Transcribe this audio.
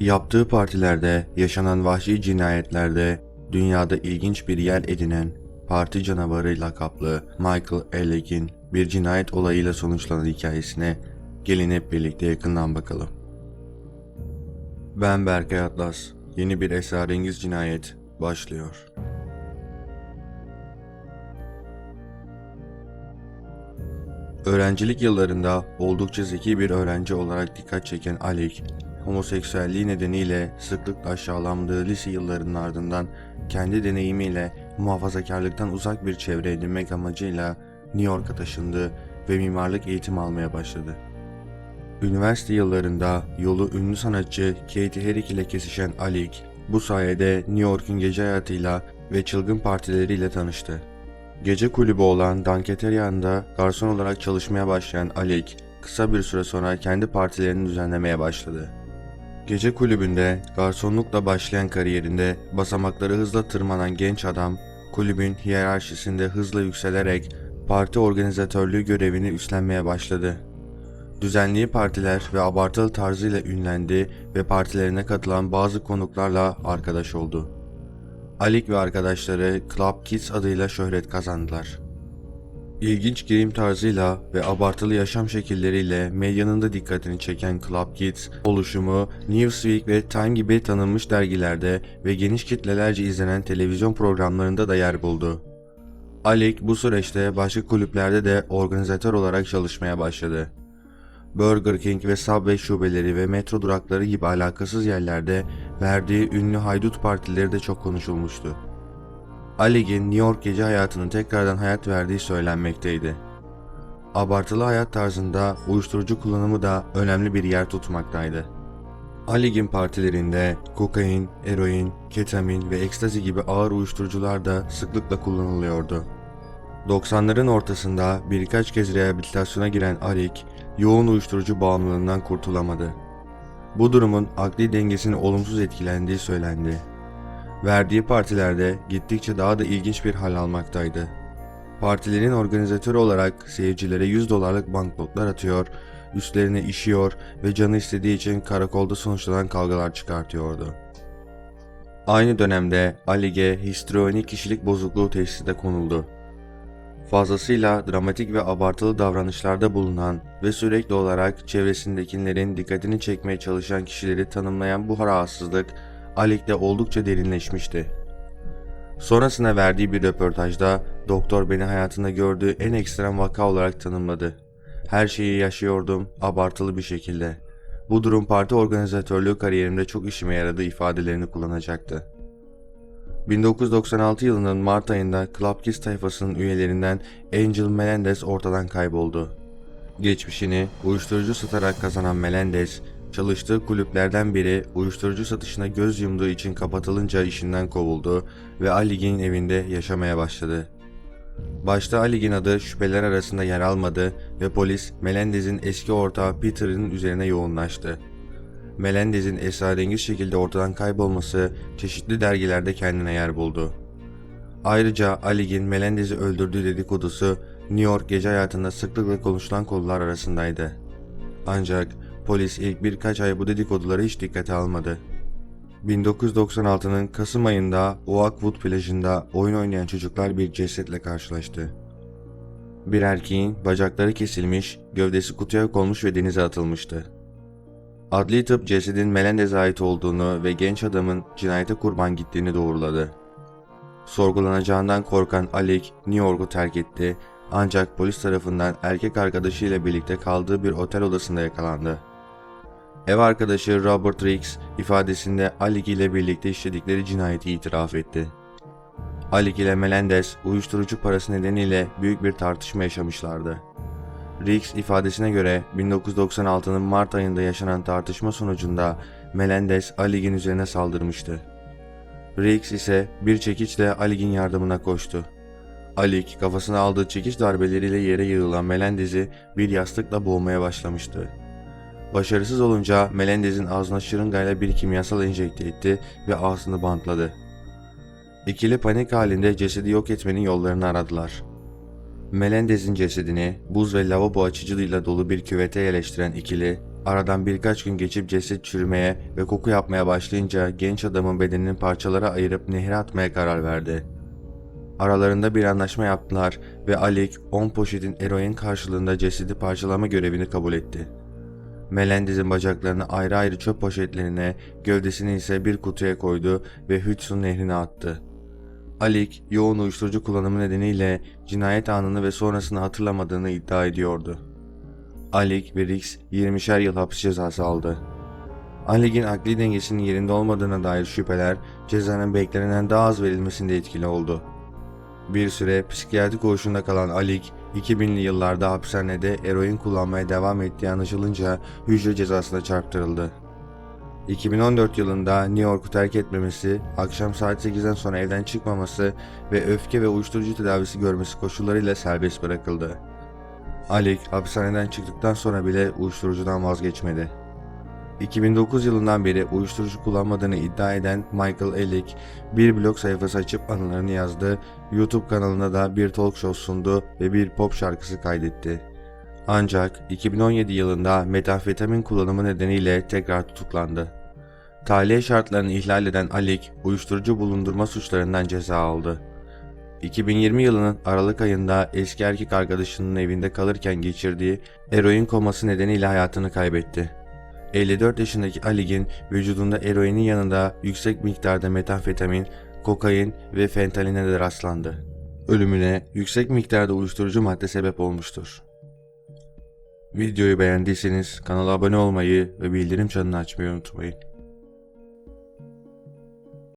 Yaptığı partilerde yaşanan vahşi cinayetlerde dünyada ilginç bir yer edinen parti canavarı lakaplı Michael Eleg'in bir cinayet olayıyla sonuçlanan hikayesine gelin hep birlikte yakından bakalım. Ben Berkay Atlas. Yeni bir esrarengiz cinayet başlıyor. Öğrencilik yıllarında oldukça zeki bir öğrenci olarak dikkat çeken Alec, homoseksüelliği nedeniyle sıklıkla aşağılandığı lise yıllarının ardından kendi deneyimiyle muhafazakarlıktan uzak bir çevre edinmek amacıyla New York'a taşındı ve mimarlık eğitimi almaya başladı. Üniversite yıllarında yolu ünlü sanatçı Katie Herrick ile kesişen Alec, bu sayede New York'un gece hayatıyla ve çılgın partileriyle tanıştı. Gece kulübü olan Danketerian'da garson olarak çalışmaya başlayan Alec, kısa bir süre sonra kendi partilerini düzenlemeye başladı. Gece kulübünde garsonlukla başlayan kariyerinde basamakları hızla tırmanan genç adam, kulübün hiyerarşisinde hızla yükselerek parti organizatörlüğü görevini üstlenmeye başladı. Düzenli partiler ve abartılı tarzıyla ünlendi ve partilerine katılan bazı konuklarla arkadaş oldu. Alik ve arkadaşları Club Kids adıyla şöhret kazandılar. İlginç giyim tarzıyla ve abartılı yaşam şekilleriyle medyanın da dikkatini çeken Club Kids, oluşumu Newsweek ve Time gibi tanınmış dergilerde ve geniş kitlelerce izlenen televizyon programlarında da yer buldu. Alec bu süreçte başka kulüplerde de organizatör olarak çalışmaya başladı. Burger King ve Subway şubeleri ve metro durakları gibi alakasız yerlerde verdiği ünlü haydut partileri de çok konuşulmuştu. Alec'in New York gece hayatının tekrardan hayat verdiği söylenmekteydi. Abartılı hayat tarzında uyuşturucu kullanımı da önemli bir yer tutmaktaydı. Alec'in partilerinde kokain, eroin, ketamin ve ekstazi gibi ağır uyuşturucular da sıklıkla kullanılıyordu. 90'ların ortasında birkaç kez rehabilitasyona giren Alec, yoğun uyuşturucu bağımlılığından kurtulamadı. Bu durumun akli dengesini olumsuz etkilendiği söylendi. Verdiği partilerde gittikçe daha da ilginç bir hal almaktaydı. Partilerin organizatörü olarak seyircilere 100 dolarlık banknotlar atıyor, üstlerine işiyor ve canı istediği için karakolda sonuçlanan kavgalar çıkartıyordu. Aynı dönemde Alige histrionik kişilik bozukluğu teşhisi de konuldu. Fazlasıyla dramatik ve abartılı davranışlarda bulunan ve sürekli olarak çevresindekilerin dikkatini çekmeye çalışan kişileri tanımlayan bu rahatsızlık Alec'te oldukça derinleşmişti. Sonrasında verdiği bir röportajda doktor beni hayatında gördüğü en ekstrem vaka olarak tanımladı. Her şeyi yaşıyordum abartılı bir şekilde. Bu durum parti organizatörlüğü kariyerimde çok işime yaradı ifadelerini kullanacaktı. 1996 yılının Mart ayında Club Kiss tayfasının üyelerinden Angel Melendez ortadan kayboldu. Geçmişini uyuşturucu satarak kazanan Melendez, çalıştığı kulüplerden biri uyuşturucu satışına göz yumduğu için kapatılınca işinden kovuldu ve Alig'in evinde yaşamaya başladı. Başta Alig'in adı şüpheler arasında yer almadı ve polis Melendez'in eski ortağı Peter'ın üzerine yoğunlaştı. Melendez'in esrarengiz şekilde ortadan kaybolması çeşitli dergilerde kendine yer buldu. Ayrıca Alig'in Melendez'i öldürdüğü dedikodusu New York gece hayatında sıklıkla konuşulan konular arasındaydı. Ancak polis ilk birkaç ay bu dedikoduları hiç dikkate almadı. 1996'nın Kasım ayında Oakwood plajında oyun oynayan çocuklar bir cesetle karşılaştı. Bir erkeğin bacakları kesilmiş, gövdesi kutuya konmuş ve denize atılmıştı. Adli tıp cesedin Melendez'e ait olduğunu ve genç adamın cinayete kurban gittiğini doğruladı. Sorgulanacağından korkan Alec New York'u terk etti ancak polis tarafından erkek arkadaşıyla birlikte kaldığı bir otel odasında yakalandı. Ev arkadaşı Robert Riggs ifadesinde Alec ile birlikte işledikleri cinayeti itiraf etti. Alec ile Melendez uyuşturucu parası nedeniyle büyük bir tartışma yaşamışlardı. Riggs ifadesine göre 1996'nın Mart ayında yaşanan tartışma sonucunda Melendez Alig'in üzerine saldırmıştı. Riggs ise bir çekiçle Alig'in yardımına koştu. Alig kafasına aldığı çekiç darbeleriyle yere yığılan Melendez'i bir yastıkla boğmaya başlamıştı. Başarısız olunca Melendez'in ağzına şırıngayla bir kimyasal enjekte etti ve ağzını bantladı. İkili panik halinde cesedi yok etmenin yollarını aradılar. Melendez'in cesedini buz ve lavabo açıcılığıyla dolu bir küvete yerleştiren ikili Aradan birkaç gün geçip ceset çürümeye ve koku yapmaya başlayınca genç adamın bedenini parçalara ayırıp nehre atmaya karar verdi. Aralarında bir anlaşma yaptılar ve Alec 10 poşetin eroin karşılığında cesedi parçalama görevini kabul etti. Melendez'in bacaklarını ayrı ayrı çöp poşetlerine, gövdesini ise bir kutuya koydu ve Hudson nehrine attı. Alec, yoğun uyuşturucu kullanımı nedeniyle cinayet anını ve sonrasını hatırlamadığını iddia ediyordu. Alec ve Rix 20'şer yıl hapis cezası aldı. Alec'in akli dengesinin yerinde olmadığına dair şüpheler cezanın beklenenden daha az verilmesinde etkili oldu. Bir süre psikiyatrik koğuşunda kalan Alik, 2000'li yıllarda hapishanede eroin kullanmaya devam ettiği anlaşılınca hücre cezasına çarptırıldı. 2014 yılında New York'u terk etmemesi, akşam saat 8'den sonra evden çıkmaması ve öfke ve uyuşturucu tedavisi görmesi koşullarıyla serbest bırakıldı. Alik hapishaneden çıktıktan sonra bile uyuşturucudan vazgeçmedi. 2009 yılından beri uyuşturucu kullanmadığını iddia eden Michael Ellick bir blog sayfası açıp anılarını yazdı, YouTube kanalına da bir talk show sundu ve bir pop şarkısı kaydetti. Ancak 2017 yılında metamfetamin kullanımı nedeniyle tekrar tutuklandı. Tahliye şartlarını ihlal eden Alik, uyuşturucu bulundurma suçlarından ceza aldı. 2020 yılının Aralık ayında eski erkek arkadaşının evinde kalırken geçirdiği eroin koması nedeniyle hayatını kaybetti. 54 yaşındaki Alig'in vücudunda eroinin yanında yüksek miktarda metamfetamin, kokain ve fentaline de rastlandı. Ölümüne yüksek miktarda uyuşturucu madde sebep olmuştur. Videoyu beğendiyseniz kanala abone olmayı ve bildirim çanını açmayı unutmayın.